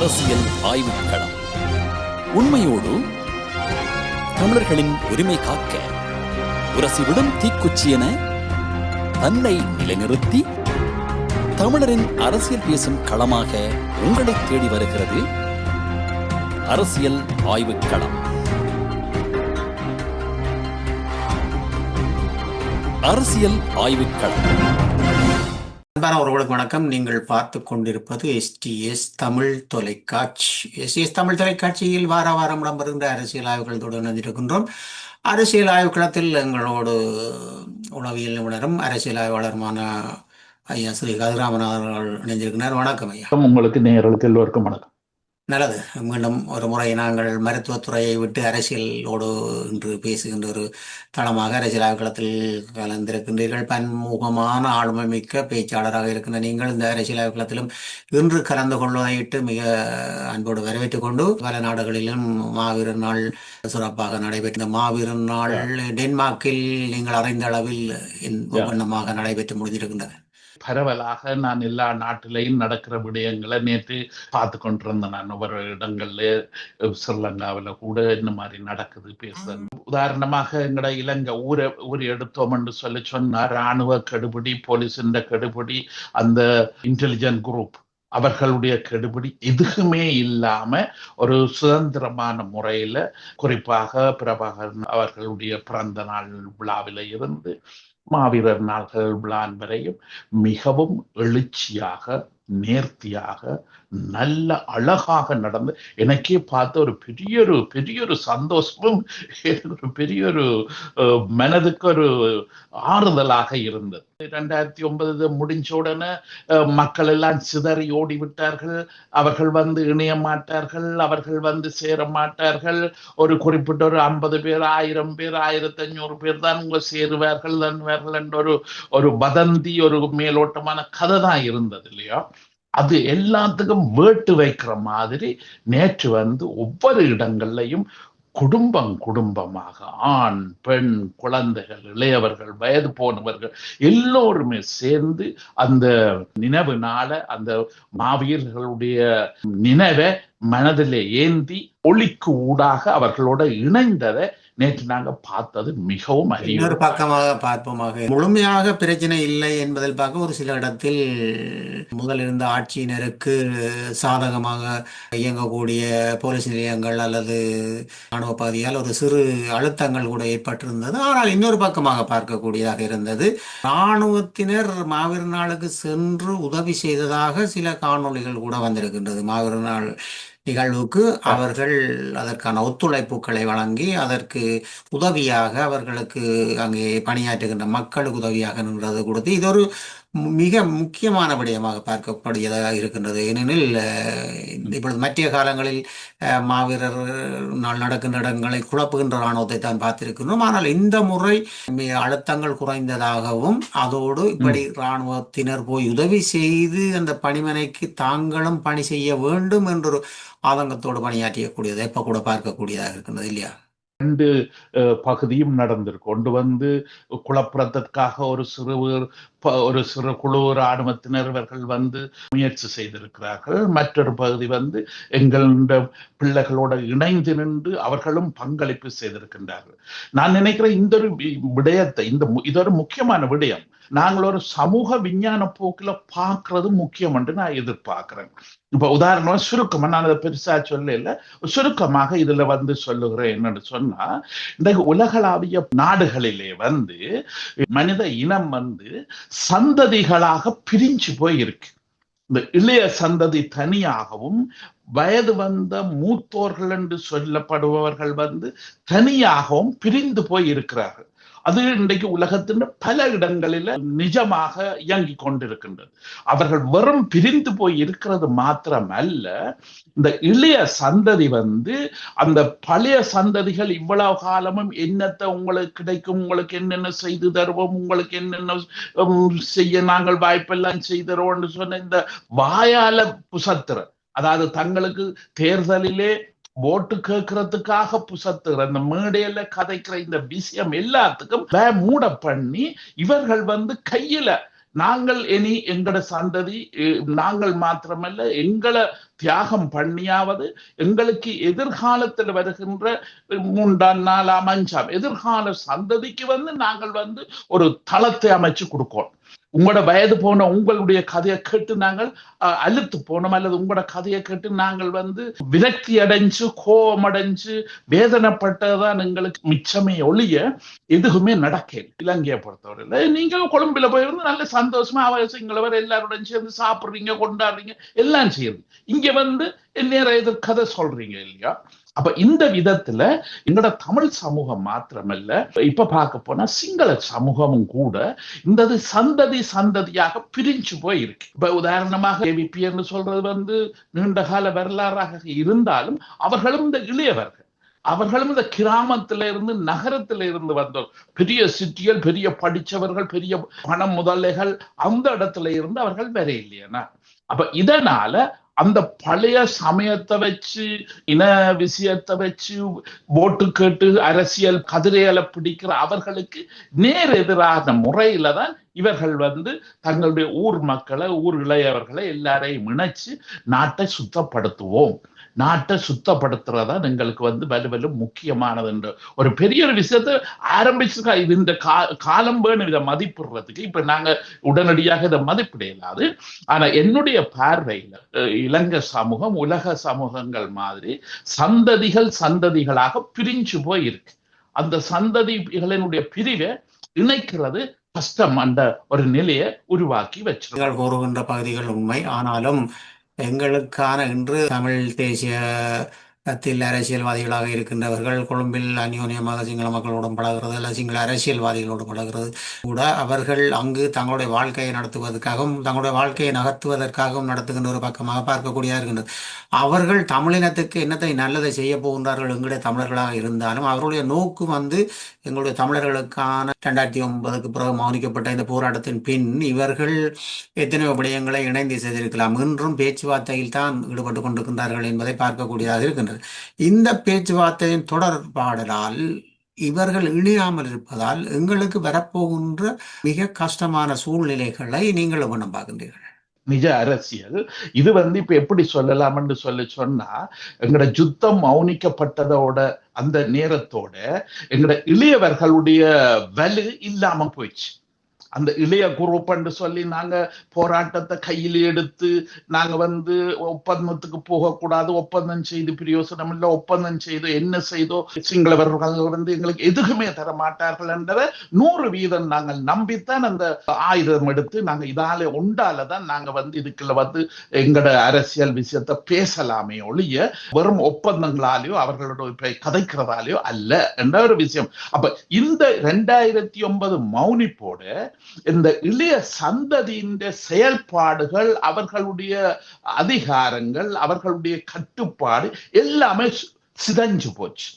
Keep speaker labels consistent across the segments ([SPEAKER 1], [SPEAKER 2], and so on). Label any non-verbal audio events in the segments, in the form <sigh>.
[SPEAKER 1] அரசியல் ஆய்வுக் களம். உண்மையோடு தமிழர்களின் உரிமை காக்க உரசிவிடும் தீக்குச்சி என தன்னை நிலைநிறுத்தி தமிழரின் அரசியல் பேசும் களமாக உங்களை தேடி வருகிறது அரசியல் ஆய்வு களம். அரசியல் ஆய்வு களம்.
[SPEAKER 2] அன்பான உறவுகளுக்கு வணக்கம். நீங்கள் பார்த்து கொண்டிருப்பது எஸ்டிஎஸ் தமிழ் தொலைக்காட்சி. எஸ்டிஎஸ் தமிழ் தொலைக்காட்சியில் வார வாரம் இடம்பெறுகின்ற அரசியல் ஆய்வுகள் இணைந்திருக்கின்றோம். அரசியல் ஆய்வு களத்தில் எங்களோடு உளவியல் நிபுணரும் அரசியல் ஆய்வாளருமான ஐயா ஸ்ரீ கதிராமன் அவர்கள் இணைந்திருக்கிறார். வணக்கம் ஐயா.
[SPEAKER 3] உங்களுக்கு நேயர்களுக்கு எல்லோருக்கும் வணக்கம்.
[SPEAKER 2] நல்லது. மீண்டும் ஒரு முறை நாங்கள் மருத்துவத்துறையை விட்டு அரசியலோடு இன்று பேசுகின்ற ஒரு தளமாக அரசியல் ஆய்வுகளத்தில் கலந்திருக்கின்றீர்கள். பன்முகமான ஆளுமை மிக்க பேச்சாளராக இருக்கின்ற நீங்கள் இந்த அரசியல் ஆய்வுகளத்திலும் இன்று கலந்து கொள்வதையிட்டு மிக அன்போடு வரவேற்றுக் கொண்டு பல நாடுகளிலும் மாவீரர் நாள் சிறப்பாக நடைபெற்ற மாவீரர் நாள் டென்மார்க்கில் நீங்கள் அறிந்த அளவில் வண்ணமாக நடைபெற்று முடிந்திருக்கின்றது.
[SPEAKER 3] பரவலாக நான் எல்லா நாட்டிலையும் நடக்கிற விடயங்களை நேற்று பார்த்து கொண்டிருந்தேன் நான். ஒவ்வொரு இடங்கள்ல ஸ்ரீலங்காவில் கூட இந்த மாதிரி நடக்குது பேசுறது. உதாரணமாக எங்கட இலங்கை ஊரை ஊர் எடுத்தோம் என்று சொல்லி சொன்னா ராணுவ கெடுபிடி போலீஸின் கெடுபிடி அந்த இன்டெலிஜென்ட் குரூப் அவர்களுடைய கெடுபிடி எதுவுமே இல்லாம ஒரு சுதந்திரமான முறையில குறிப்பாக பிரபாகரன் அவர்களுடைய பிறந்த நாள் விழாவில இருந்து மாவீரர் நாள்கள் விழான் வரையும் மிகவும் எழுச்சியாக நேர்த்தியாக நல்ல அழகாக நடந்து எனக்கே பார்த்த ஒரு பெரிய <laughs> ஒரு பெரிய ஒரு சந்தோஷமும் ஒரு பெரிய ஒரு மனதுக்கு ஒரு ஆறுதலாக இருந்தது. ரெண்டாயிரத்தி ஒன்பது முடிஞ்ச உடனே மக்கள் எல்லாம் சிதறி ஓடி விட்டார்கள் அவர்கள் வந்து இணைய மாட்டார்கள். அவர்கள் வந்து சேர மாட்டார்கள். ஒரு குறிப்பிட்ட ஒரு ஐம்பது பேர் ஆயிரம் பேர் ஆயிரத்தி ஐநூறு பேர் தான் உங்க சேருவார்கள் தன்வார்கள் என்ற ஒரு ஒரு வதந்தி ஒரு மேலோட்டமான கதை தான் இருந்தது இல்லையா? அது எல்லாத்துக்கும் வேட்டு வைக்கிற மாதிரி நேற்று வந்து ஒவ்வொரு இடங்கள்லையும் குடும்பம் குடும்பமாக ஆண் பெண் குழந்தைகள் இளையவர்கள் வயது போனவர்கள் எல்லோருமே சேர்ந்து அந்த நினைவு நாள அந்த மாவீரர்களுடைய நினைவை மனதிலே ஏந்தி ஒளிக்கு ஊடாக அவர்களோட இணைந்ததை நேற்று நாங்க பார்த்தது மிகவும்
[SPEAKER 2] இன்னொரு பக்கமாக பார்ப்போமாக. முழுமையாக பிரச்சனை இல்லை என்பதில் பார்க்க ஒரு சில இடத்தில் முதல் இருந்த ஆட்சியினருக்கு சாதகமாக இயங்கக்கூடிய போலீஸ் நிலையங்கள் அல்லது ராணுவ பகுதியால் ஒரு சிறு அழுத்தங்கள் கூட ஏற்பட்டிருந்தது. ஆனால் இன்னொரு பக்கமாக பார்க்கக்கூடியதாக இருந்தது. இராணுவத்தினர் மாவீர நாளுக்கு சென்று உதவி செய்ததாக சில காணொளிகள் கூட வந்திருக்கின்றது. மாவீர நாள் நிகழ்வுக்கு அவர்கள் அதற்கான ஒத்துழைப்புகளை வழங்கி அதற்கு உதவியாக அவர்களுக்கு அங்கே பணியாற்றுகின்ற மக்களுக்கு உதவியாக நின்றது கொடுத்து இது ஒரு மிக முக்கியமான விடயமாக பார்க்கக்கூடியதாக இருக்கின்றது. ஏனெனில் இப்பொழுது மற்ற காலங்களில் மாவீரர் நாள் நடக்கின்ற இடங்களை குழப்புகின்ற இராணுவத்தை தான் பார்த்திருக்கின்றோம். ஆனால் இந்த முறை அழுத்தங்கள் குறைந்ததாகவும் அதோடு இப்படி இராணுவத்தினர் போய் உதவி செய்து அந்த பணிமனைக்கு தாங்களும் பணி செய்ய வேண்டும் என்றொரு ஆதங்கத்தோடு பணியாற்றக்கூடியதை இப்ப கூட பார்க்கக்கூடியதாக இருக்கின்றது இல்லையா?
[SPEAKER 3] ரெண்டு பகுதியும் நடந்திருக்கு. கொண்டு வந்து குழப்பறதற்காக ஒரு சிறு ஒரு சிறு குழு இராணுவத்தினர் இவர்கள் வந்து முயற்சி செய்திருக்கிறார்கள். மற்றொரு பகுதி வந்து எங்களுடைய பிள்ளைகளோட இணைந்து நின்று அவர்களும் பங்களிப்பு செய்திருக்கின்றார்கள். நான் நினைக்கிறேன் இந்த ஒரு விடயத்தை இந்த இது ஒரு முக்கியமான விடயம் நாங்கள் ஒரு சமூக விஞ்ஞான போக்கில பார்க்கறது முக்கியம் என்று நான் எதிர்பார்க்கிறேன். இப்ப உதாரணமா சுருக்கமா நான் அதை பெருசா சொல்லல சுருக்கமாக இதுல வந்து சொல்லுகிறேன் என்னன்னு சொன்னா இந்த உலகளாவிய நாடுகளிலே வந்து மனித இனம் வந்து சந்ததிகளாக பிரிஞ்சு போயிருக்கு. இந்த இளைய சந்ததி தனியாகவும் வயது வந்த மூத்தோர்கள் என்று சொல்லப்படுபவர்கள் வந்து தனியாகவும் பிரிந்து போய் இருக்கிறார்கள் அது இன்றைக்கு உலகத்தின் பல இடங்களில நிஜமாக இயங்கி கொண்டிருக்கின்றது. அவர்கள் வெறும் பிரிந்து போய் இருக்கிறது மாத்திரம் அல்ல இந்த இளைய சந்ததி வந்து அந்த பழைய சந்ததிகள் இவ்வளவு காலமும் என்னத்தை உங்களுக்கு கிடைக்கும் உங்களுக்கு என்னென்ன செய்து தருவோம் உங்களுக்கு என்னென்ன செய்ய நாங்கள் வாய்ப்பெல்லாம் செய்தரோம்னு சொன்ன இந்த வாயால புசத்திர அதாவது தங்களுக்கு தேர்தலிலே ஓட்டு கேட்கறதுக்காக புசத்துகிற இந்த மேடையில கதைக்கிற இந்த விஷயம் எல்லாத்துக்கும் மூட பண்ணி இவர்கள் வந்து கையில நாங்கள் இனி எங்கட சந்ததி நாங்கள் மாத்திரமல்ல எங்களை தியாகம் பண்ணியாவது எங்களுக்கு எதிர்காலத்தில் வருகின்ற மூன்றாம் நாலாம் அஞ்சாம் எதிர்கால சந்ததிக்கு வந்து நாங்கள் வந்து ஒரு தளத்தை அமைச்சு கொடுக்கணும் உங்களோட வயது போன உங்களுடைய கதையை கேட்டு நாங்கள் அழுத்து போனோம். அல்லது உங்களோட கதையை கேட்டு நாங்கள் வந்து விரக்தி அடைஞ்சு கோபம் அடைஞ்சு வேதனைப்பட்டதான் எங்களுக்கு மிச்சமே ஒழிய எதுவுமே நடக்கல. இலங்கையை பொறுத்தவரையில். நீங்க கொழும்புல போயிருந்து நல்ல சந்தோஷமா அவசியங்களவர் எல்லாருடன் சேர்ந்து சாப்பிடுறீங்க கொண்டாடுறீங்க எல்லாம் செய்யுது. இங்க வந்து நேர எதிர் கதை சொல்றீங்க இல்லையா? அப்ப இந்த விதத்துல எங்களோட தமிழ் சமூகம் மாத்திரமல்ல இப்ப பார்க்க போனா சிங்கள சமூகமும் கூட இந்த சந்ததி சந்ததியாக பிரிஞ்சு போய் இருக்கு இப்ப உதாரணமாக ஏவிபின்னு சொல்றது வந்து நீண்ட கால வரலாறாக இருந்தாலும் அவர்களும் இந்த இளையவர்கள். அவர்களும் இந்த கிராமத்தில இருந்து நகரத்தில இருந்து வந்தோம் பெரிய சிட்டிகள் பெரிய படிச்சவர்கள் பெரிய பணம் முதலைகள் அந்த இடத்துல இருந்து அவர்கள் வேற இல்லையனா அப்ப இதனால அந்த பழைய சமயத்தை வச்சு இன விஷயத்தை வச்சு ஓட்டு கேட்டு அரசியல் கதிரையலை பிடிக்கிற அவர்களுக்கு நேர் எதிரான முறையில தான் இவர்கள் வந்து தங்களுடைய ஊர் மக்களை ஊர் இளையவர்களை எல்லாரையும் இணைச்சு நாட்டை சுத்தப்படுத்துவோம். நாட்டை சுத்தப்படுத்துறதா எங்களுக்கு வந்து வலுவலும் முக்கியமானது என்று ஒரு பெரிய ஒரு விஷயத்தை ஆரம்பிச்சிருக்கா. இது இந்த கா காலம் வேணும் இதை மதிப்பிடுறதுக்கு இப்ப நாங்க உடனடியாக இதை மதிப்பிட இயலாது. ஆனா என்னுடைய பார்வையில இலங்கை சமூகம் உலக சமூகங்கள் மாதிரி சந்ததிகள் சந்ததிகளாக பிரிஞ்சு போய் இருக்கு அந்த சந்ததிகளினுடைய பிரிவை இணைக்கிறது கஷ்டம் அந்த ஒரு நிலையை உருவாக்கி வச்சிருக்கோம்.
[SPEAKER 2] நீங்கள் கூறுகின்ற பகுதிகள் உண்மை. ஆனாலும் எங்களுக்கான இன்று தமிழ் தேசிய தேசியத்தில் அரசியல்வாதிகளாக இருக்கின்றவர்கள் கொழும்பில் அந்யோன்யமாக சிங்கள மக்களோடும் பழகிறது அல்ல சிங்கள அரசியல்வாதிகளோடு பழகிறது கூட அவர்கள் அங்கு தங்களுடைய வாழ்க்கையை நடத்துவதற்காகவும் தங்களுடைய வாழ்க்கையை நகர்த்துவதற்காகவும் நடத்துகின்ற ஒரு பக்கமாக பார்க்கக்கூடியதாக இருக்கின்றது. அவர்கள் தமிழினத்துக்கு என்னத்தை நல்லதை செய்ய போகின்றார்கள் எங்களுடைய தமிழர்களாக இருந்தாலும் அவர்களுடைய நோக்கு வந்து எங்களுடைய தமிழர்களுக்கான ரெண்டாயிரத்தி ஒன்பதுக்கு பிறகு மௌனிக்கப்பட்ட இந்த போராட்டத்தின் பின் இவர்கள் எத்தனையோ விடயங்களை இணைந்து செய்திருக்கலாம். இன்றும் பேச்சுவார்த்தையில் தான் ஈடுபட்டு கொண்டிருக்கின்றார்கள் என்பதை பார்க்கக்கூடியதாக இருக்கின்றது. இந்த பேச்சுவார்த்தையின் தொடர்பாடலால் இவர்கள் இணையாமல் இருப்பதால் எங்களுக்கு வரப்போகின்ற மிக கஷ்டமான சூழ்நிலைகளை நீங்கள் எவ்வளவு பார்க்கின்றீர்கள்.
[SPEAKER 3] நிஜ அரசியல். இது வந்து இப்ப எப்படி சொல்லலாம்னு சொல்லி சொன்னா எங்கட யுத்தம் மௌனிக்கப்பட்டதோட அந்த நேரத்தோட எங்கட இளையவர்களுடைய வலு இல்லாம போயிடுச்சு. அந்த இளைய குரூப்னு சொல்லி நாங்க போராட்டத்தை கையில் எடுத்து நாங்க வந்து ஒப்பந்தத்துக்கு போகக்கூடாது ஒப்பந்தம் செய்து பிரயோசனம் இல்லை ஒப்பந்தம் செய்து என்ன செய்தோ சிங்களவர்கள் வந்து எங்களுக்கு எதுக்குமே தர மாட்டார்கள் என்றதை நூறு வீதம் நாங்கள் நம்பித்தான் அந்த ஆயுதம் எடுத்து நாங்க இதால உண்டால தான் நாங்க வந்து இதுக்குள்ள வந்து எங்களோட அரசியல் விஷயத்தை பேசலாமே ஒழிய வெறும் ஒப்பந்தங்களாலேயோ அவர்களோட கதைக்கிறதாலேயோ அல்ல என்ற ஒரு விஷயம். அப்ப இந்த ரெண்டாயிரத்தி ஒன்பது மௌனிப்போட இந்த இளைய சந்ததியின் செயல்பாடுகள் அவர்களுடைய அதிகாரங்கள் அவர்களுடைய கட்டுப்பாடு எல்லாமே சிதஞ்சு சிதைஞ்சு போச்சு.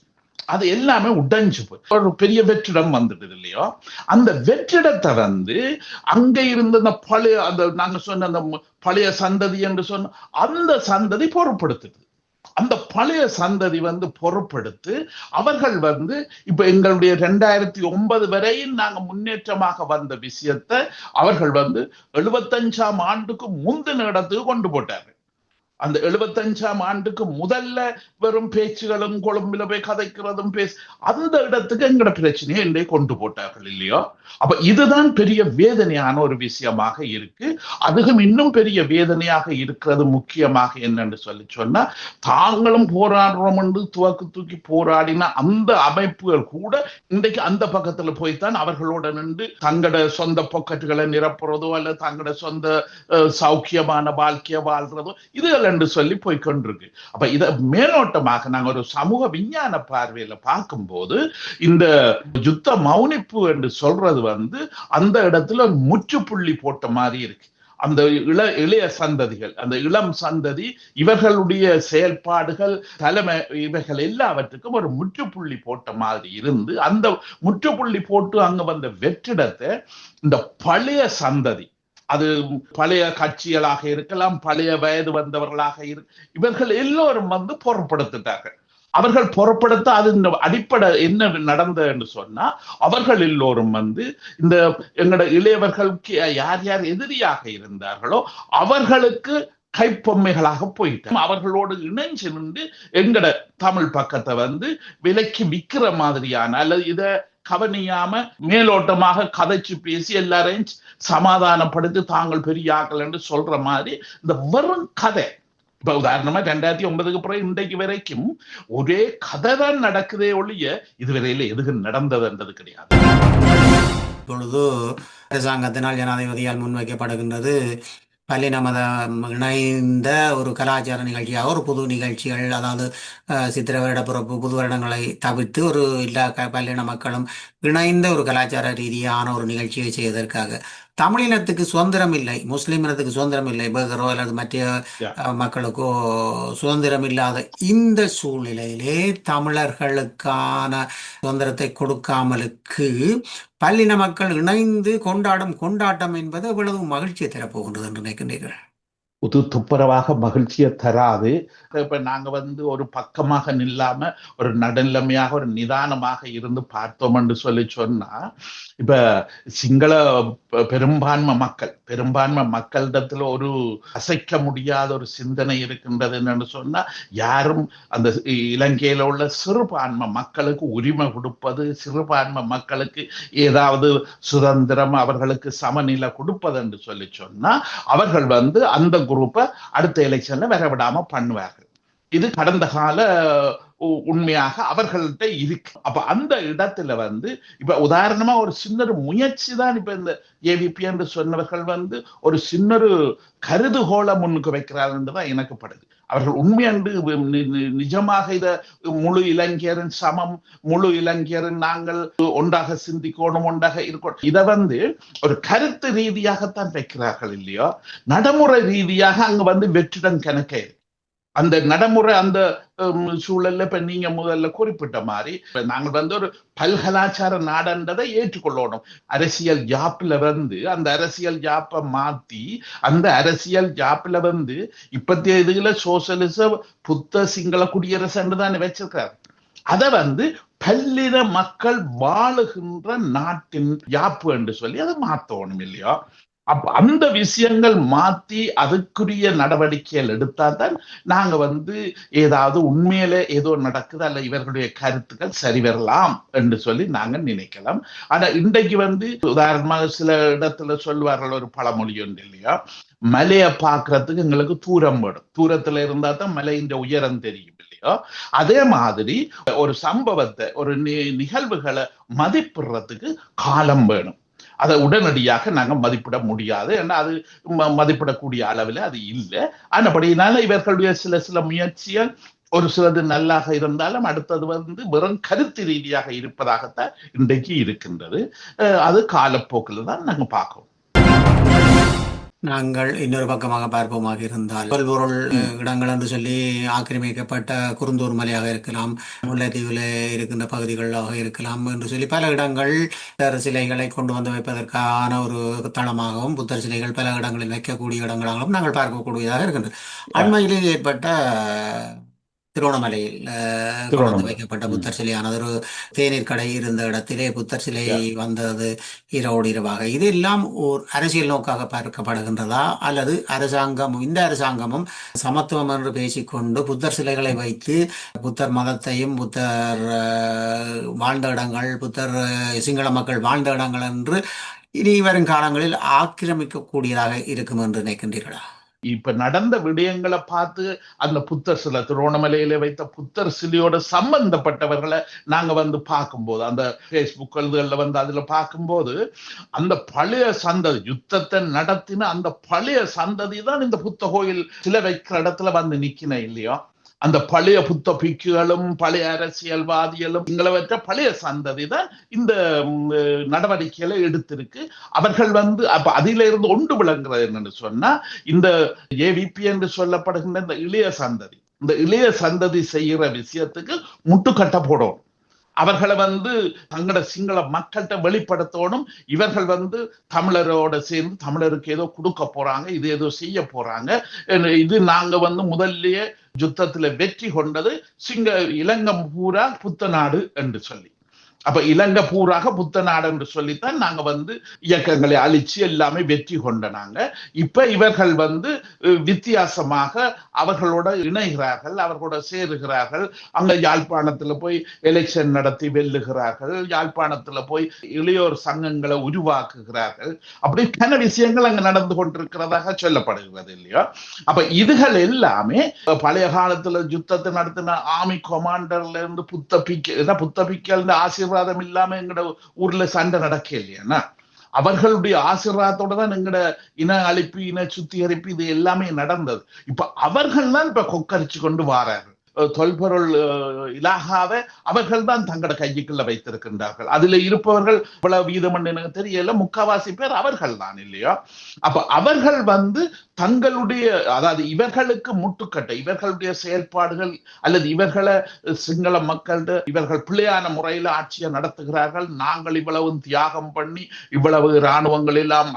[SPEAKER 3] அது எல்லாமே உடைஞ்சு போச்சு. ஒரு பெரிய வெற்றிடம் வந்துடுது இல்லையோ? அந்த வெற்றிடத்தை வந்து அங்க இருந்த அந்த பழைய அந்த நாங்க சொன்ன அந்த பழைய சந்ததி என்று சொன்ன அந்த சந்ததி பொருட்படுத்துது. அந்த பழைய சந்ததி வந்து பொறுப்படுத்து அவர்கள் வந்து இப்ப எங்களுடைய ரெண்டாயிரத்தி ஒன்பது வரையில் நாங்க முன்னேற்றமாக வந்த விஷயத்தை அவர்கள் வந்து எழுபத்தஞ்சாம் ஆண்டுக்கு முந்தின இடத்துக்கு கொண்டு போட்டார்கள். அந்த எழுபத்தஞ்சாம் ஆண்டுக்கு முதல்ல வெறும் பேச்சுகளும் கொழும்பில போய் கதைக்கிறதும் பேசு அந்த இடத்துக்கு எங்கட பிரச்சனையை என்னை கொண்டு போட்டார்கள் இல்லையோ? அப்ப இதுதான் பெரிய வேதனையான ஒரு விஷயமாக இருக்கு. அதுவும் இன்னும் பெரிய வேதனையாக இருக்கிறது முக்கியமாக என்னன்னு சொல்லி சொன்னா தாங்களும் போராடுறோம் என்று துவக்கு தூக்கி போராடின அந்த அமைப்புகள் கூட இன்றைக்கு அந்த பக்கத்துல போய்த்தான் அவர்களோட நின்று தங்களோட சொந்த பொக்கெட்டுகளை நிரப்புறதோ அல்ல தங்களோட சொந்த சௌக்கியமான வாழ்க்கைய வாழ்றதோ இதுகள் என்று சொல்லி போய்க்கொண்டிருக்கு அப்ப இத மேலோட்டமாக நாங்க ஒரு சமூக விஞ்ஞான பார்வையில பார்க்கும்போது இந்த யுத்த மௌனிப்பு என்று சொல்றது வந்து அந்த இடத்துல முற்றுப்புள்ளி போட்ட மாதிரி இருக்கு. அந்த இள இளைய சந்ததிகள் அந்த இளம் சந்ததி இவர்களுடைய செயல்பாடுகள் தலைமை இவைகள் எல்லாவற்றுக்கும் ஒரு முற்றுப்புள்ளி போட்ட மாதிரி இருந்து அந்த முற்றுப்புள்ளி போட்டு அங்க வந்த வெற்றிடத்தை இந்த பழைய சந்ததி அது பழைய கட்சிகளாக இருக்கலாம் பழைய வயது வந்தவர்களாக இரு இவர்கள் எல்லோரும் வந்து பொருட்படுத்திட்டார்கள். அவர்கள் புறப்படுத்த அது இந்த அடிப்படை என்ன நடந்தது என்று சொன்னா அவர்கள் எல்லோரும் வந்து இந்த எங்களோட இளையவர்களுக்கு யார் யார் எதிரியாக இருந்தார்களோ அவர்களுக்கு கைப்பொம்மைகளாக போயிட்டாங்க. அவர்களோடு இணைஞ்சு நின்று எங்கட தமிழ் பக்கத்தை வந்து விலைக்கு விக்கிற மாதிரியான அல்லது இதை கவனியாம மேலோட்டமாக கதைச்சு பேசி எல்லாரையும் சமாதானப்படுத்தி தாங்கள் பெரிய ஆக்கள் என்று சொல்ற மாதிரி இந்த வெறும் கதை. இப்ப உதாரணமா ரெண்டாயிரத்தி ஒன்பதுக்கு பிறகு இன்றைக்கு வரைக்கும் ஒரே கதை தான் நடக்குதே ஒழிய இதுவரையில எதுக்கு நடந்ததுன்றது கிடையாது.
[SPEAKER 2] இப்பொழுது அரசாங்கத்தினால் ஜனாதிபதியால் முன்வைக்கப்படுகின்றது பள்ளி மதம் இணைந்த ஒரு கலாச்சார நிகழ்ச்சியாக ஒரு புது நிகழ்ச்சிகள் அதாவது சித்திர சித்திரை வருட பிறப்பு புது வருடங்களை தவிர்த்து ஒரு எல்லா பள்ளின பல்லின மக்களும் இணைந்த ஒரு கலாச்சார ரீதியான ஒரு நிகழ்ச்சியை செய்வதற்காக. தமிழினத்துக்கு சுதந்திரம் இல்லை முஸ்லிம் இனத்துக்கு சுதந்திரம் இல்லை பேகரோ அல்லது மற்ற மக்களுக்கோ சுதந்திரம் இல்லாத இந்த சூழ்நிலையிலே தமிழர்களுக்கான சுதந்திரத்தை கொடுக்காமலுக்கு பல்லின மக்கள் இணைந்து கொண்டாடும் கொண்டாட்டம் என்பது எவ்வளவு மகிழ்ச்சியை தரப்போகின்றது என்று நினைக்கின்றீர்கள்?
[SPEAKER 3] புது துப்புரவாக மகிழ்ச்சியை தராது. இப்போ நாங்கள் வந்து ஒரு பக்கமாக நில்லாமல் ஒரு நடுநிலைமையாக ஒரு நிதானமாக இருந்து பார்த்தோம் என்று சொல்லி சொன்னால் இப்போ சிங்கள பெரும்பான்மை மக்கள் பெரும்பான்மை மக்களிடத்துல ஒரு அசைக்க முடியாத ஒரு சிந்தனை இருக்கின்றது என்னன்னு சொன்னா யாரும் அந்த இலங்கையில உள்ள சிறுபான்மை மக்களுக்கு உரிமை கொடுப்பது சிறுபான்மை மக்களுக்கு ஏதாவது சுதந்திரம் அவர்களுக்கு சமநிலை கொடுப்பது என்று சொல்லி சொன்னா அவர்கள் வந்து அந்த குரூப்பை அடுத்த எலெக்ஷன்ல வர விடாம பண்ணுவார்கள். இது கடந்த கால உண்மையாக அவர்கள்ட்ட இருக்கு அப்ப அந்த இடத்துல வந்து இப்ப உதாரணமா ஒரு சின்ன முயற்சி தான் இப்ப இந்த ஏவிபி என்று சொன்னவர்கள் வந்து ஒரு சின்ன கருதுகோளை முன்னுக்கு வைக்கிறார்கள் தான் எனக்கு படுது அவர்கள் உண்மையன்று நிஜமாக இத முழு இளைஞரின் சமம் முழு இளைஞரின் நாங்கள் ஒன்றாக சிந்திக்கணும் ஒன்றாக இருக்கணும் இதை வந்து ஒரு கருத்து ரீதியாகத்தான் வைக்கிறார்கள் இல்லையோ நடைமுறை ரீதியாக அங்க வந்து வெற்றிடம் கணக்கே இருக்கு. அந்த நடைமுறை அந்த சூழல்ல இப்ப நீங்க முதல்ல குறிப்பிட்ட மாதிரி நாங்கள் வந்து ஒரு பல்கலாச்சார நாடன்றதை ஏற்றுக்கொள்ளணும். அரசியல் ஜாப்ல வந்து அந்த அரசியல் ஜாப்பை மாத்தி அந்த அரசியல் ஜாப்ல வந்து இப்பத்திய இதுல சோசியலிச புத்த சிங்கள குடியரசு தானே வச்சிருக்காரு. அதை வந்து பல்லின மக்கள் வாழுகின்ற நாட்டின் யாப்பு என்று சொல்லி அதை மாத்தணும் இல்லையா? அப்ப அந்த விஷயங்கள் மாத்தி அதுக்குரிய நடவடிக்கைகள் எடுத்தா தான் நாங்க வந்து ஏதாவது உண்மையில ஏதோ நடக்குது அல்ல இவர்களுடைய கருத்துக்கள் சரி வரலாம் என்று சொல்லி நாங்க நினைக்கலாம். ஆனா இன்றைக்கு வந்து உதாரணமாக சில இடத்துல சொல்லுவார்கள் ஒரு பழமொழி ஒன்று இல்லையா? மலையை பார்க்கறதுக்கு எங்களுக்கு தூரம் வேணும் தூரத்துல இருந்தா தான் மலையின் உயரம் தெரியும் இல்லையா? அதே மாதிரி ஒரு சம்பவத்தை ஒரு நி- நிகழ்வுகளை மதிப்பிடுறதுக்கு காலம் வேணும். அதை உடனடியாக நாங்க மதிப்பிட முடியாது ஏன்னா அது ம- மதிப்பிடக்கூடிய அளவில் அது இல்லை. ஆனபடியினால இவர்களுடைய சில சில முயற்சிகள் ஒரு சிலது நல்லாக இருந்தாலும் அடுத்தது வந்து வெறும் கருத்து ரீதியாக இருப்பதாகத்தான் இன்றைக்கு இருக்கின்றது. அஹ் அது காலப்போக்கில் தான் நாங்க பார்க்கிறோம்.
[SPEAKER 2] நாங்கள் இன்னொரு பக்கமாக பார்ப்போமாக இருந்தால். பல்பொருள் இடங்கள் என்று சொல்லி ஆக்கிரமிக்கப்பட்ட குருந்தூர் மலையாக இருக்கலாம் முல்லைத்தீவில் இருக்கின்ற பகுதிகளாக இருக்கலாம் என்று சொல்லி பல இடங்கள் சிலைகளை கொண்டு வந்து வைப்பதற்கான ஒரு தளமாகவும் புத்தர் சிலைகள் பல இடங்களில் வைக்கக்கூடிய இடங்களாகவும் நாங்கள் பார்க்கக்கூடியதாக இருக்கின்றது. அண்மையிலே ஏற்பட்ட திருவண்ணாமலையில் கொண்டு. வைக்கப்பட்ட. புத்தர் சிலையானது ஒரு தேநீர் கடை இருந்த இடத்திலே புத்தர் சிலை வந்தது இரவோடு இரவாக. இதெல்லாம் ஓர் அரசியல் நோக்காக பார்க்கப்படுகின்றதா? அல்லது அரசாங்கம் இந்த அரசாங்கமும் சமத்துவம் என்று பேசிக்கொண்டு புத்தர் சிலைகளை வைத்து புத்தர் மதத்தையும் புத்தர் வாழ்ந்த இடங்கள் புத்தர் சிங்கள மக்கள் வாழ்ந்த இடங்கள் என்று இனி வரும் காலங்களில் ஆக்கிரமிக்கக்கூடியதாக இருக்கும் என்று நினைக்கின்றீர்களா?
[SPEAKER 3] இப்ப நடந்த விடயங்களை பார்த்து அந்த புத்தர் சிலை திருவோணமலையில வைத்த புத்தர் சிலையோட சம்பந்தப்பட்டவர்களை நாங்க வந்து பார்க்கும்போது அந்த பேஸ்புக் இதுகள்ல வந்து அதுல பார்க்கும்போது அந்த பழைய சந்ததி யுத்தத்தை நடத்தின அந்த பழைய சந்ததி தான் இந்த புத்த கோயில் சிலை வைக்கிற இடத்துல வந்து நிக்கின இல்லையோ? அந்த பழைய புத்த பிக்குகளும் பழைய அரசியல்வாதிகளும் எங்களவற்ற பழைய சந்ததி தான் இந்த நடவடிக்கைகளை எடுத்திருக்கு. அவர்கள் வந்து அப்ப அதில இருந்து ஒன்று விளங்குறது என்னன்னு சொன்னா இந்த ஏவிபி என்று சொல்லப்படுகின்ற இந்த இளைய சந்ததி இந்த இளைய சந்ததி செய்கிற விஷயத்துக்கு முட்டுக்கட்ட போடணும். அவர்களை வந்து தங்களோட சிங்கள மக்கள்கிட்ட வெளிப்படுத்தணும். இவர்கள் வந்து தமிழரோட சேர்ந்து தமிழருக்கு ஏதோ கொடுக்க போறாங்க இது ஏதோ செய்ய போறாங்க. இது நாங்க வந்து முதல்லயே யுத்தத்துல வெற்றி கொண்டது சிங்க இலங்கம் பூரா புத்தநாடு என்று சொல்லி. அப்ப இலங்கை பூராக புத்த நாடு என்று சொல்லித்தான் நாங்க வந்து இயக்கங்களை அழிச்சு எல்லாமே வெற்றி கொண்டனாங்க இப்ப இவர்கள் வந்து வித்தியாசமாக அவர்களோட இணைகிறார்கள் அவர்களோட சேருகிறார்கள். அங்க யாழ்ப்பாணத்துல போய் எலெக்ஷன் நடத்தி வெல்லுகிறார்கள். யாழ்ப்பாணத்துல போய் இளையோர் சங்கங்களை உருவாக்குகிறார்கள். அப்படி பல விஷயங்கள் அங்க நடந்து கொண்டிருக்கிறதாக சொல்லப்படுகிறது இல்லையோ? அப்ப இதுகள் எல்லாமே பழைய காலத்துல யுத்தத்தை நடத்தின ஆர்மி கொமாண்டர்ல இருந்து புத்த பிக்க புத்த பிக்கல் ஆசீர்வாதம் இல்லாம எங்கட ஊர்ல சண்டை நடக்க இல்லையானா அவர்களுடைய ஆசீர்வாதத்தோட தான் எங்கட இன அழிப்பு இன சுத்திகரிப்பு இது எல்லாமே நடந்தது. இப்ப அவர்கள் தான் இப்ப கொக்கரிச்சு கொண்டு வாராரு. தொல்பொருள் இலாகாவை அவர்கள் தான் தங்களோட கையுக்குள்ள வைத்திருக்கின்றார்கள். அதுல இருப்பவர்கள் இவ்வளவு வீதம் எனக்கு தெரியல முக்காவாசி பேர் அவர்கள் தான் இல்லையா? அப்ப அவர்கள் வந்து தங்களுடைய அதாவது இவர்களுக்கு முட்டுக்கட்டை இவர்களுடைய செயல்பாடுகள் அல்லது இவர்களை சிங்கள மக்கள் இவர்கள் பிள்ளையான முறையில ஆட்சியை நடத்துகிறார்கள். நாங்கள் இவ்வளவு தியாகம் பண்ணி இவ்வளவு இராணுவங்கள் எல்லாம்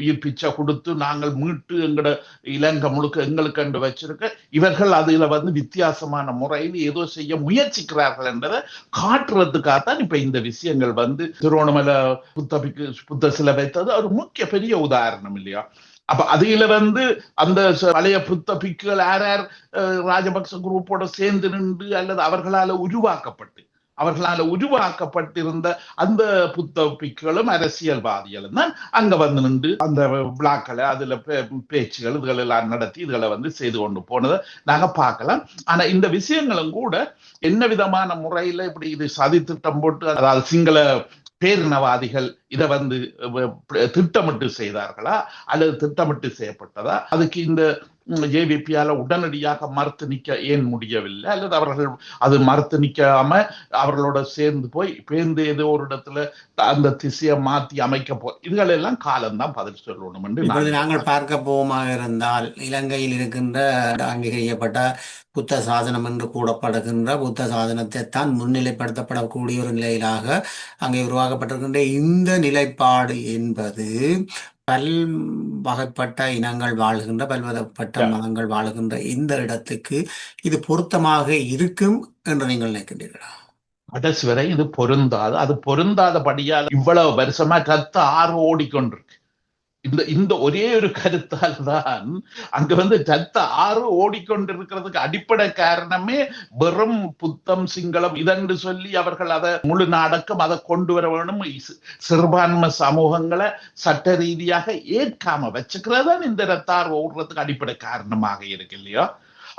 [SPEAKER 3] உயிர் பிச்சை கொடுத்து நாங்கள் மீட்டு எங்கட இலங்கை முழுக்க எங்களுக்கு என்று வச்சிருக்க இவர்கள் அதுல வந்து வித்தியாசமான முறையில் ஏதோ செய்ய முயற்சிக்கிறார்கள் என்பதை காட்டுறதுக்காகத்தான் இப்ப இந்த விஷயங்கள் வந்து திருவோணமலை புத்தபிக்கு புத்த சிலை வைத்தது. ஒரு முக்கிய பெரிய உதாரணம் இல்லையா? அப்ப அதுல வந்து அந்த பழைய புத்த பிக்குகள் யார் யார் அஹ், ராஜபக்ச குரூப்போட சேர்ந்து நின்று அல்லது அவர்களால உருவாக்கப்பட்டு அவர்களால உருவாக்கப்பட்டிருந்த அந்த புத்த அரசியல்வாதிகளும் தான் அங்க வந்து நின்று அந்த விழாக்களை அதுல பே- பேச்சுகள் இதுகள் எல்லாம் நடத்தி இதுகளை வந்து செய்து கொண்டு போனதை நாங்க பார்க்கலாம். ஆனா இந்த விஷயங்களும் கூட என்ன விதமான முறையில இப்படி இது சதி திட்டம் போட்டு அதாவது சிங்கள பேரினவாதிகள் இதை வந்து திட்டமிட்டு செய்தார்களா அல்லது திட்டமிட்டு செய்யப்பட்டதா? அதுக்கு இந்த ஜேவிபியால உடனடியாக மறுத்து நிக்க ஏன் முடியவில்லை? அல்லது அவர்கள் அது மறுத்து நிக்காம அவர்களோட சேர்ந்து போய் பேர்ந்து ஏதோ ஒரு இடத்துல அந்த திசையை மாத்தி அமைக்க போ இதுகள் எல்லாம் காலம்தான் பதில் சொல்லணும் என்று
[SPEAKER 2] நாங்கள் பார்க்க போவமாக இருந்தால் இலங்கையில் இருக்கின்ற அங்கீகரிக்கப்பட்ட புத்த சாதனம் என்று கூறப்படுகின்ற புத்த சாதனத்தை தான் முன்னிலைப்படுத்தப்படக்கூடிய ஒரு நிலையிலாக அங்கே உருவாக்கப்பட்டிருக்கின்ற இந்த நிலைப்பாடு என்பது பல் வகைப்பட்ட இனங்கள் வாழ்கின்ற பல்வகைப்பட்ட. மதங்கள் வாழ்கின்ற இந்த இடத்துக்கு இது பொருத்தமாக இருக்கும் என்று நீங்கள் நினைக்கின்றீர்களா?
[SPEAKER 3] கடைசி வரை இது பொருந்தாது. அது பொருந்தாதபடியால் இவ்வளவு வருஷமா ரத்த ஆறு ஓடிக்கொண்டிருக்கு. இந்த இந்த ஒரே ஒரு கருத்தால் தான் அங்க வந்து ரத்த ஆறு ஓடிக்கொண்டிருக்கிறதுக்கு அடிப்படை காரணமே வெறும் புத்தம் சிங்களம் இதென்று சொல்லி அவர்கள் அதை முழு நாடக்கம் அதை கொண்டு வர வேணும். சிறுபான்மை சமூகங்களை சட்ட ரீதியாக ஏற்காம வச்சுக்கிறது தான் இந்த ரத்தார் ஓடுறதுக்கு அடிப்படை காரணமாக இருக்கு இல்லையா?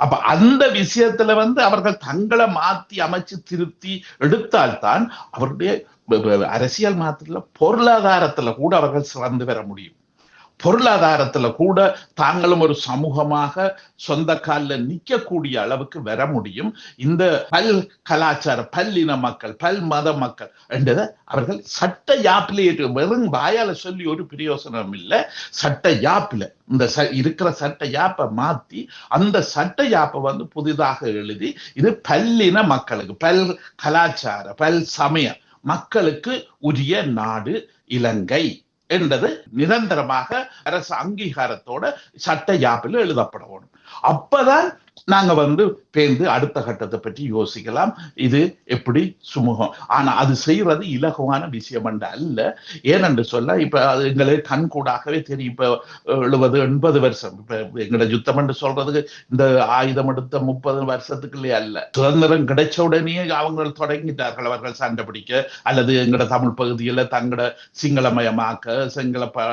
[SPEAKER 3] அப்ப அந்த விஷயத்துல வந்து அவர்கள் தங்களை மாத்தி அமைச்சு திருத்தி எடுத்தால்தான் அவருடைய அரசியல் மாத்திரல பொருளாதாரத்துல கூட அவர்கள் சிறந்து வர முடியும். பொருளாதாரத்துல கூட தாங்களும் ஒரு சமூகமாக சொந்த காலில் நிற்கக்கூடிய அளவுக்கு வர முடியும். இந்த பல் கலாச்சார பல்லின மக்கள் பல் மத மக்கள் என்றதை அவர்கள் சட்ட யாப்பிலே வெறும் வாயால சொல்லி ஒரு பிரயோசனம் இல்லை. சட்ட யாப்பில் இந்த ச- இருக்கிற சட்ட யாப்பை மாத்தி அந்த சட்ட யாப்பை வந்து புதிதாக எழுதி இது பல்லின மக்களுக்கு பல் கலாச்சார பல் சமய மக்களுக்கு உரிய நாடு இலங்கை. என்றது நிரந்தரமாக அரசு அங்கீகாரத்தோட சட்ட யாப்பில் எழுதப்படவேணும் அப்பதான் நாங்க வந்து பேர்ந்து அடுத்த கட்டத்தை பற்றி யோசிக்கலாம். இது எப்படி சுமூகம். ஆனா அது செய்யறது இலகுவான விஷயம் என்று அல்ல. ஏனென்று சொல்ல இப்ப அது எங்களுக்கு கண்கூடாகவே தெரியும். இப்ப எழுபது எண்பது வருஷம். இப்ப எங்களை யுத்தம் என்று சொல்றதுக்கு இந்த ஆயுதம் எடுத்த முப்பது வருஷத்துக்குள்ளே அல்ல. சுதந்திரம் கிடைச்ச உடனே அவங்க தொடங்கிட்டார்கள். அவர்கள் சண்டை பிடிக்க அல்லது எங்களோட தமிழ் பகுதியில தங்களோட சிங்களமயமாக்க சிங்கள ப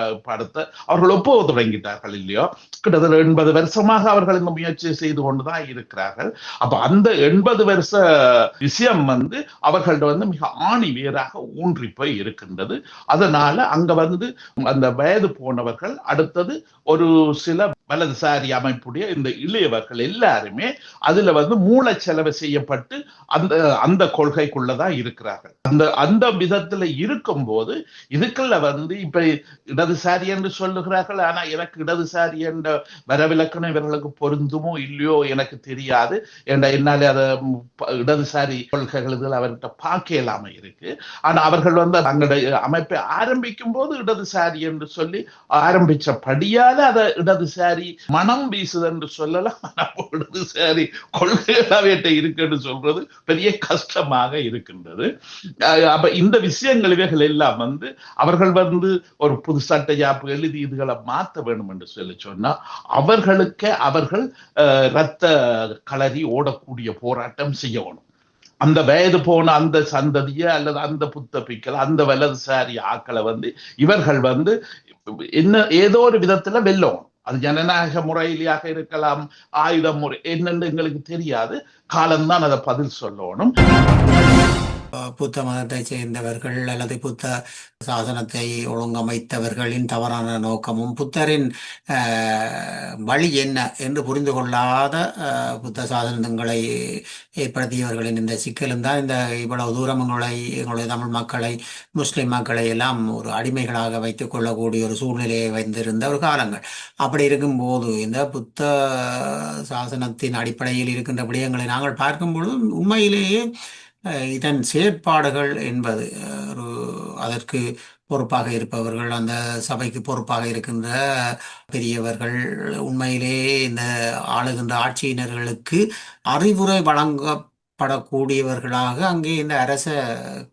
[SPEAKER 3] அவர்கள் ஒப்புவ தொடங்கிட்டார்கள் இல்லையோ? கிட்டத்தட்ட எண்பது வருஷமாக அவர்கள் இந்த முயற்சி செய்து கொண்டு கொண்டுதான் இருக்கிறார்கள். அப்ப அந்த எண்பது வருஷ விஷயம் வந்து அவர்கள்ட்ட வந்து மிக ஆணி வேறாக ஊன்றி போய் இருக்கின்றது. அதனால அங்க வந்து அந்த வயது போனவர்கள் அடுத்தது ஒரு சில வலதுசாரி அமைப்புடைய இந்த இளையவர்கள் எல்லாருமே அதுல வந்து மூல செலவு செய்யப்பட்டு அந்த அந்த கொள்கைக்குள்ளதான் இருக்கிறார்கள். அந்த அந்த விதத்துல இருக்கும்போது இதுக்குள்ள வந்து இப்ப இடதுசாரி என்று சொல்லுகிறார்கள் ஆனா எனக்கு இடதுசாரி என்ற வரவிலக்கணம் இவர்களுக்கு பொருந்துமோ இல்லையோ எனக்கு தெரியாது. என்ற என்னாலே அதை இடதுசாரி கொள்கைகள் இதில் அவர்கிட்ட பார்க்க இல்லாம இருக்கு. ஆனா அவர்கள் வந்து தங்களுடைய அமைப்பை ஆரம்பிக்கும் போது இடதுசாரி என்று சொல்லி ஆரம்பிச்சபடியால அதை இடதுசாரி வலதுசாரி மனம் வீசுது என்று சொல்லலாம் மனப்போடுது இடதுசாரி கொள்கைகளாவேட்ட இருக்குன்னு சொல்றது பெரிய கஷ்டமாக இருக்கின்றது. அப்ப இந்த விஷயங்கள் இவைகள் எல்லாம் வந்து அவர்கள் வந்து ஒரு புது சட்ட ஜாப்பு எழுதி இதுகளை மாத்த வேண்டும் என்று சொல்லி சொன்னா அவர்களுக்கு அவர்கள் அஹ், ரத்த களரி ஓடக்கூடிய போராட்டம் செய்யணும். அந்த வயது போன அந்த சந்ததியை அல்லது அந்த புத்த பிக்கள் அந்த வலதுசாரி ஆக்களை வந்து இவர்கள் வந்து என்ன ஏதோ ஒரு விதத்துல வெல்லணும். அது ஜனநாயக முறையிலாக இருக்கலாம் ஆயுத முறை என்னென்று எங்களுக்கு தெரியாது. காலம்தான் அதை பதில் சொல்லணும்.
[SPEAKER 2] புத்த மதத்தை சேர்ந்தவர்கள் அல்லது புத்த சாசனத்தை ஒழுங்கமைத்தவர்களின் தவறான நோக்கமும் புத்தரின் வழி என்ன என்று புரிந்து கொள்ளாத புத்த சாதனங்களை ஏற்படுத்தியவர்களின் இந்த சிக்கலும் தான் இந்த இவ்வளவு தூரம் எங்களை எங்களுடைய தமிழ் மக்களை முஸ்லிம் மக்களை எல்லாம் ஒரு அடிமைகளாக வைத்துக் கொள்ளக்கூடிய ஒரு சூழ்நிலையை வைத்திருந்த ஒரு காலங்கள். அப்படி இருக்கும்போது இந்த புத்த சாசனத்தின் அடிப்படையில் இருக்கின்ற விடயங்களை நாங்கள் பார்க்கும் பொழுது உண்மையிலேயே இதன் செயற்பாடுகள் என்பது ஒரு அதற்கு பொறுப்பாக இருப்பவர்கள் அந்த சபைக்கு பொறுப்பாக இருக்கின்ற பெரியவர்கள் உண்மையிலேயே இந்த ஆளுகின்ற ஆட்சியினர்களுக்கு அறிவுரை வழங்க படக்கூடியவர்களாக அங்கே இந்த அரச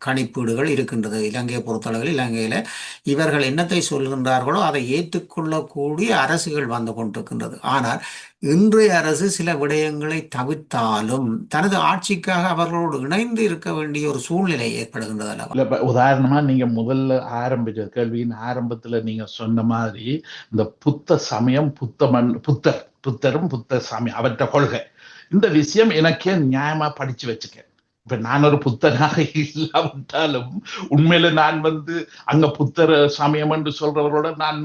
[SPEAKER 2] கணிப்பீடுகள் இருக்கின்றது. இலங்கையை பொறுத்தளவில் இலங்கையில் இவர்கள் என்னத்தை சொல்கின்றார்களோ அதை ஏற்றுக்கொள்ளக்கூடிய அரசுகள் வந்து கொண்டிருக்கின்றது. ஆனால் இன்றைய அரசு சில விடயங்களை தவிர்த்தாலும் தனது ஆட்சிக்காக அவர்களோடு இணைந்து இருக்க வேண்டிய ஒரு சூழ்நிலை ஏற்படுகின்றது அல்லவா?
[SPEAKER 3] உதாரணமா நீங்க முதல்ல ஆரம்பிச்ச கேள்வியின் ஆரம்பத்துல நீங்க சொன்ன மாதிரி இந்த புத்த சமயம் புத்த மண் புத்தர் புத்தரும் புத்த சமயம் அவற்ற கொள்கை. இந்த விஷயம் எனக்கே நியாயமா படிச்சு வச்சுக்க இப்ப நான் ஒரு புத்தனாக <laughs> இல்லாவிட்டாலும் உண்மையில நான் வந்து அங்க புத்தர் சமயம் என்று சொல்றவர்களோட நான்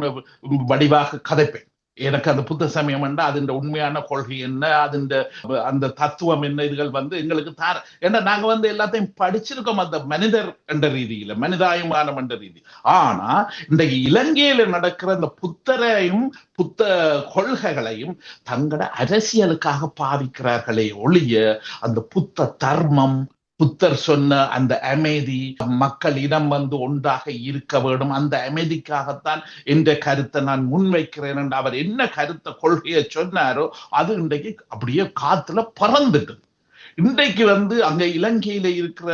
[SPEAKER 3] வடிவாக கதைப்பேன். எனக்கு அந்த புத்த சமயம் என்ன அதன் உண்மையான கொள்கை என்ன அதன் அந்த தத்துவம் என்ன இதுகள் வந்து எங்களுக்கு தார ஏன்னா நாங்க வந்து எல்லாத்தையும் படிச்சிருக்கோம் அந்த மனிதர் என்ற ரீதியில மனிதாயமானம் என்ற ரீதி. ஆனா இந்த இலங்கையில நடக்கிற அந்த புத்தரையும் புத்த கொள்கைகளையும் தங்களோட அரசியலுக்காக பாவிக்கிறார்களே ஒழிய அந்த புத்த தர்மம் புத்தர் சொன்ன அந்த அமைதி மக்கள் இடம் வந்து ஒன்றாக இருக்க வேண்டும். அந்த அமைதிக்காகத்தான் என்ற கருத்தை நான் முன்வைக்கிறேன் என்று அவர் என்ன கருத்தை கொள்கையை சொன்னாரோ அது இன்றைக்கு அப்படியே காத்துல பறந்துட்டு. இன்றைக்கு வந்து அங்க இலங்கையில இருக்கிற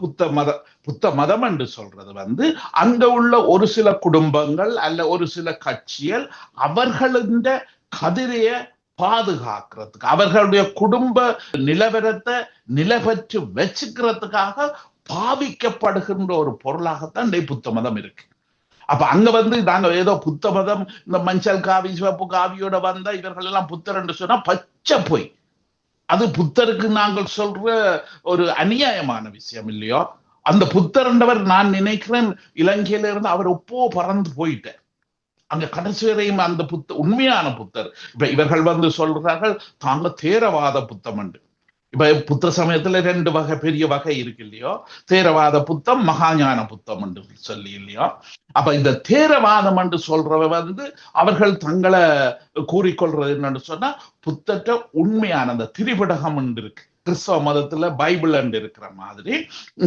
[SPEAKER 3] புத்த மத புத்த மதம் என்று சொல்றது வந்து அங்க உள்ள ஒரு சில குடும்பங்கள் அல்ல ஒரு சில கட்சிகள் அவர்களின் கதிரைய பாதுகாக்கிறதுக்கு அவர்களுடைய குடும்ப நிலவரத்தை நிலவற்று வச்சுக்கிறதுக்காக பாவிக்கப்படுகின்ற ஒரு பொருளாகத்தான் இன்றைய புத்த மதம் இருக்கு. அப்ப அங்க வந்து நாங்க ஏதோ புத்த மதம் இந்த மஞ்சள் காவி சிவப்பு காவியோட வந்த இவர்கள் எல்லாம் புத்தர் என்று சொன்னா பச்சை பொய். அது புத்தருக்கு நாங்கள் சொல்ற ஒரு அநியாயமான விஷயம் இல்லையோ? அந்த புத்தர் என்றவர் நான் நினைக்கிறேன் இலங்கையில இருந்து அவர் ஒப்போ பறந்து போயிட்டார். அங்க கடைசி வரையும் அந்த புத்த உண்மையான புத்தர். இப்ப இவர்கள் வந்து சொல்றார்கள் தாங்க தேரவாத புத்தம் என்று இப்ப புத்த சமயத்துல ரெண்டு வகை பெரிய வகை இருக்கு இல்லையோ? தேரவாத புத்தம் மகாஞான புத்தம் என்று சொல்லி இல்லையோ? அப்ப இந்த தேரவாதம் என்று சொல்றவ வந்து அவர்கள் தங்களை கூறிக்கொள்றது என்னன்னு சொன்னா புத்தற்ற உண்மையான அந்த திரிபடகம் என்று இருக்கு. கிறிஸ்தவ மதத்துல பைபிள் என்று இருக்கிற மாதிரி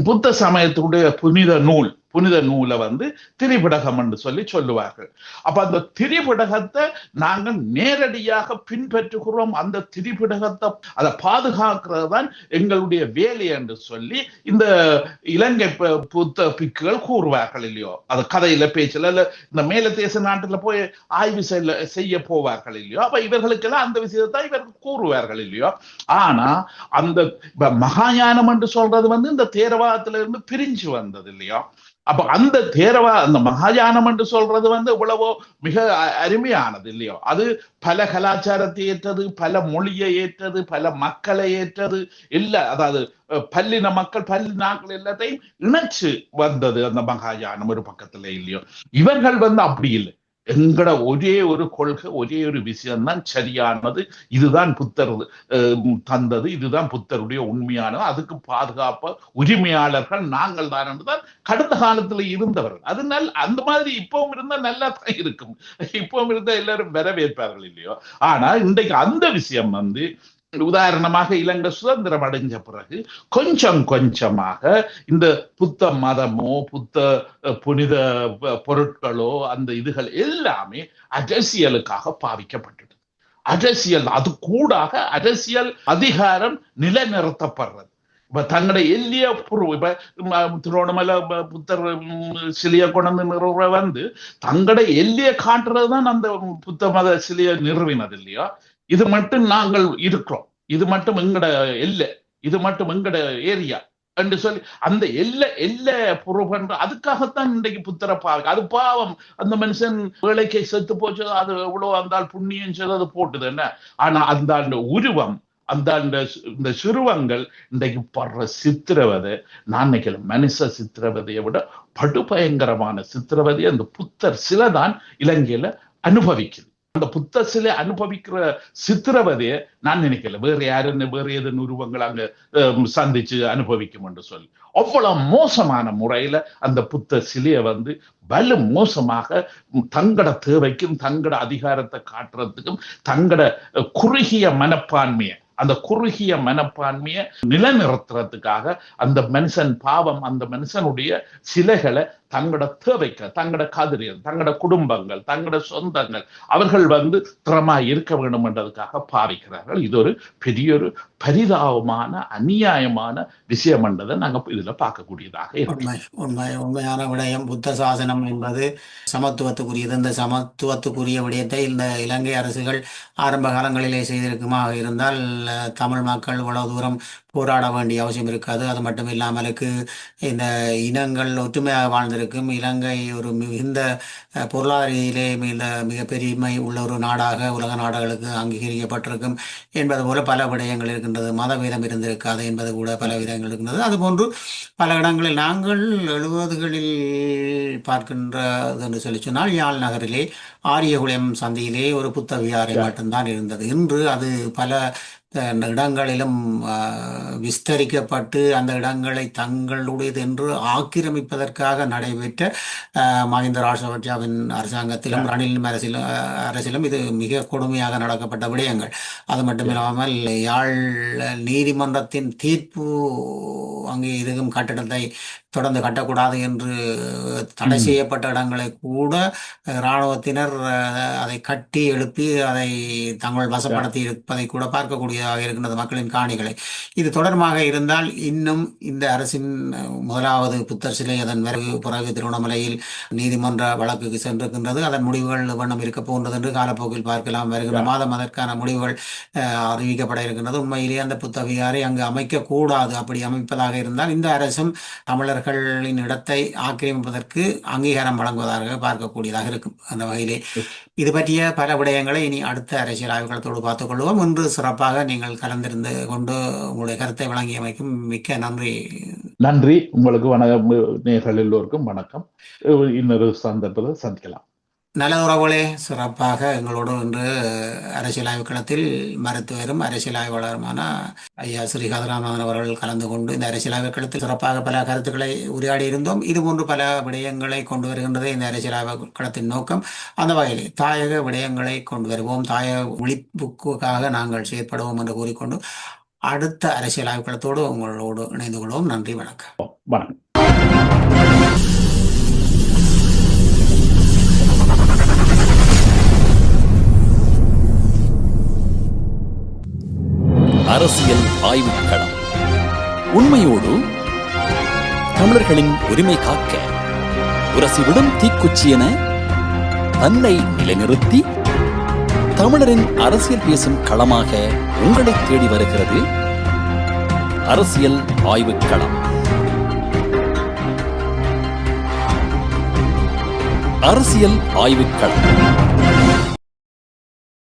[SPEAKER 3] புத்த சமயத்துடைய புனித நூல். புனித நூலை வந்து திரிபிடகம் என்று சொல்லி சொல்லுவார்கள். அப்ப அந்த திரிபிடகத்தை நாங்கள் நேரடியாக பின்பற்றுகிறோம். அந்த திரிபிடகத்தை அதை பாதுகாக்கிறது தான் எங்களுடைய வேலை என்று சொல்லி இந்த இலங்கை புத்த பிக்குகள் கூறுவார்கள் இல்லையோ. அது கதையில பேச்சுல இந்த மேல தேச நாட்டுல போய் ஆய்வு செய்ய செய்ய போவார்கள் இல்லையோ. அப்ப இவர்களுக்கெல்லாம் அந்த விஷயத்தை இவர்கள் கூறுவார்கள் இல்லையோ. ஆனா அந்த மகாயானம் என்று சொல்றது வந்து இந்த தேரவாதத்துல இருந்து பிரிஞ்சு வந்தது இல்லையோ. அப்ப அந்த தேரவா அந்த மகாயானம் என்று சொல்றது வந்து இவ்வளவோ மிக அருமையானது இல்லையோ? அது பல கலாச்சாரத்தை ஏற்றது பல மொழியை ஏற்றது பல மக்களை ஏற்றது இல்ல அதாவது பல்லின மக்கள் பல்லினாக்கள் எல்லாத்தையும் இணைச்சு வந்தது அந்த மகாயானம் ஒரு பக்கத்துல இல்லையோ? இவர்கள் வந்து அப்படி இல்லை. எங்கட ஒரே ஒரு கொள்கை ஒரே ஒரு விஷயம்தான் சரியானது. இதுதான் புத்தர் தந்தது இதுதான் புத்தருடைய உண்மையானது. அதுக்கு பாதுகாப்ப உரிமையாளர்கள் நாங்கள் தான் என்றுதான் கடந்த காலத்துல இருந்தவர்கள். அது நல் அந்த மாதிரி இப்பவும் இருந்தா நல்லா தான் இருக்கும். இப்பவும் இருந்தா எல்லாரும் வரவேற்பார்கள் இல்லையோ? ஆனா இன்றைக்கு அந்த விஷயம் வந்து உதாரணமாக இலங்கை சுதந்திரம் அடைஞ்ச பிறகு கொஞ்சம் கொஞ்சமாக இந்த புத்த மதமோ புத்த புனித பொருட்களோ அந்த இதுகள் எல்லாமே அரசியலுக்காக பாவிக்கப்பட்டது அரசியல் அது கூடாக அரசியல் அதிகாரம் நிலைநிறுத்தப்படுறது. இப்ப தங்களுடைய எல்லிய புரு இப்ப திருவண்ணாமலை புத்தர் ம், சிலையை கொண்டு நிறுவ வந்து தங்களுடைய எல்லையை காட்டுறதுதான் அந்த புத்த மத சிலையை நிறுவினது இல்லையா? இது மட்டும் நாங்கள் இருக்கிறோம். இது மட்டும் எங்கட எல்லை இது மட்டும் எங்கட ஏரியா என்று சொல்லி அந்த எல்லை எல்லை புறபன்ற அதுக்காகத்தான் இன்றைக்கு புத்தரை பாவம் அது பாவம். அந்த மனுஷன் வேலைக்கை செத்து போச்சு அது எவ்வளவு அந்த புண்ணியம் செய்து அது போட்டுது என்ன? ஆனா அந்த அந்த உருவம் அந்த இந்த சிறுவங்கள் இன்றைக்கு படுற சித்திரவதை நான் நினைக்கிறேன் மனுஷ சித்திரவதையை விட படுபயங்கரமான சித்திரவதை அந்த புத்தர் சிலைதான் இலங்கையில அனுபவிக்குது. அந்த புத்த சிலை அனுபவிக்கிற சித்திரவதையை நான் நினைக்கல. வேற யாருன்னு வேற ஏதன் உருவங்கள் அங்க சந்திச்சு அனுபவிக்கும் என்று சொல்லி. அவ்வளவு மோசமான முறையில அந்த புத்த சிலையை வந்து வலு மோசமாக தங்கட தேவைக்கும் தங்கட அதிகாரத்தை காட்டுறதுக்கும் தங்கட குறுகிய மனப்பான்மையை அந்த குறுகிய மனப்பான்மையை நிலைநிறுத்துறதுக்காக அந்த மனுஷன் பாவம் அந்த மனுஷனுடைய சிலைகளை தங்களோட தேவைக்க தங்களோட கதிரியல் தங்களோட குடும்பங்கள் தங்களோட சொந்தங்கள் அவர்கள் வந்து திறமா இருக்க வேண்டும் என்றதுக்காக பாவிக்கிறார்கள். இது ஒரு பெரிய ஒரு பரிதாபமான அநியாயமான விஷயம் என்றதை நாங்க இதுல பார்க்கக்கூடியதாக
[SPEAKER 2] உண்மை உண்மை உண்மையான விடயம். புத்த சாசனம் என்பது சமத்துவத்துக்குரியது. இந்த சமத்துவத்துக்குரிய விடயத்தை இந்த இலங்கை அரசுகள் ஆரம்ப காலங்களிலே செய்திருக்குமாக இருந்தால் தமிழ் மக்கள் இவ்வளவு தூரம் போராட வேண்டிய அவசியம் இருக்காது. அது மட்டும் இல்லாமலுக்கு இந்த இனங்கள் ஒற்றுமையாக வாழ்ந்திருக்கும். இலங்கை ஒரு மிகுந்த பொருளாதார ரீதியிலே மிக மிக பெருமை உள்ள ஒரு நாடாக உலக நாடுகளுக்கு அங்கீகரிக்கப்பட்டிருக்கும் என்பது போல பல விடயங்கள் இருக்கின்றது. மதவீதம் இருந்திருக்காது என்பது கூட பல விதங்கள் இருக்கின்றது. அதுபோன்று பல இடங்களில் நாங்கள் எழுபதுகளில் பார்க்கின்றது என்று சொல்லி சொன்னால் யாழ் நகரிலே ஆரியகுளம் சந்தியிலே ஒரு புத்த விகாரை மட்டும்தான் இருந்தது. இன்று அது பல இடங்களிலும் விஸ்தரிக்கப்பட்டு அந்த இடங்களை தங்களுடையது என்று ஆக்கிரமிப்பதற்காக நடைபெற்ற மஹிந்த ராஜபக்சவின் அரசாங்கத்திலும் ரணில் அரசிலும் அரசிலும் இது மிக கொடுமையாக நடக்கப்பட்ட விடயங்கள். அது மட்டுமில்லாமல் யாழ் நீதிமன்றத்தின் தீர்ப்பு அங்கே இருக்கும் கட்டிடத்தை தொடர்ந்து கட்டக்கூடாது என்று தடை. செய்யப்பட்ட இடங்களை கூட இராணுவத்தினர் அதை கட்டி எழுப்பி அதை தங்கள் வசப்படுத்தி இருப்பதை கூட பார்க்கக்கூடியதாக இருக்கின்றது மக்களின் காணிகளை. இது தொடர்பாக இருந்தால் இன்னும் இந்த அரசின் முதலாவது புத்தர் சிலை அதன் பிறகு பிறகு திருவண்ணாமலையில் நீதிமன்ற வழக்குக்கு சென்றிருக்கின்றது. அதன் முடிவுகள் வண்ணம் இருக்க போன்றது என்று காலப்போக்கில் பார்க்கலாம். வருகின்ற மாதம் அதற்கான முடிவுகள் அறிவிக்கப்பட இருக்கின்றது. உண்மையிலேயே அந்த புத்த விகாரை அங்கு அமைக்கக்கூடாது. அப்படி அமைப்பதாக இருந்தால் இந்த அரசும் அவர்களின் இடத்தை ஆக்கிரமிப்பதற்கு அங்கீகாரம் வழங்குவதாக பார்க்கக்கூடியதாக இருக்கும். அந்த வகையிலே இது பற்றிய பல விடயங்களை இனி அடுத்த அரசியல் ஆய்வுகளத்தோடு பார்த்துக்கொள்வோம் இன்று சிறப்பாக நீங்கள் கலந்திருந்து கொண்டு உங்களுடைய கருத்தை வழங்கியமைக்கும் மிக்க நன்றி.
[SPEAKER 3] நன்றி. உங்களுக்கு வணக்கம். நேர்கள் எல்லோருக்கும் வணக்கம். இன்னொரு சந்தர்ப்பத்தில் சந்திக்கலாம்.
[SPEAKER 2] நல்ல உறவுகளே சிறப்பாக எங்களோடு இன்று அரசியல் ஆய்வுக்களத்தில் மருத்துவரும் அரசியல் ஆய்வாளருமான ஐயா ஸ்ரீ கதிராமன் அவர்கள் கலந்து கொண்டு இந்த அரசியல் ஆய்வுக்களத்தில் சிறப்பாக பல கருத்துக்களை உரையாடி இருந்தோம். இதுபோன்று பல விடயங்களை கொண்டு வருகின்றது இந்த அரசியல் ஆய்வுக்களத்தின் நோக்கம். அந்த வகையில் தாயக விடயங்களை கொண்டு வருவோம். தாயக ஒழிப்புக்காக நாங்கள் செயற்படுவோம் என்று கூறிக்கொண்டு அடுத்த அரசியல் ஆய்வுக்களத்தோடு உங்களோடு இணைந்து கொள்வோம். நன்றி வணக்கம்.
[SPEAKER 3] வணக்கம்.
[SPEAKER 1] அரசியல் ஆய்வுக்களம் உண்மையோடு தமிழர்களின் உரிமை காக்க உரசிவிடும் தீக்குச்சி என தன்னை நிலைநிறுத்தி தமிழரின் அரசியல் பேசும் களமாக உங்களை தேடி வருகிறது அரசியல் ஆய்வுக்களம் அரசியல் ஆய்வுக் களம்.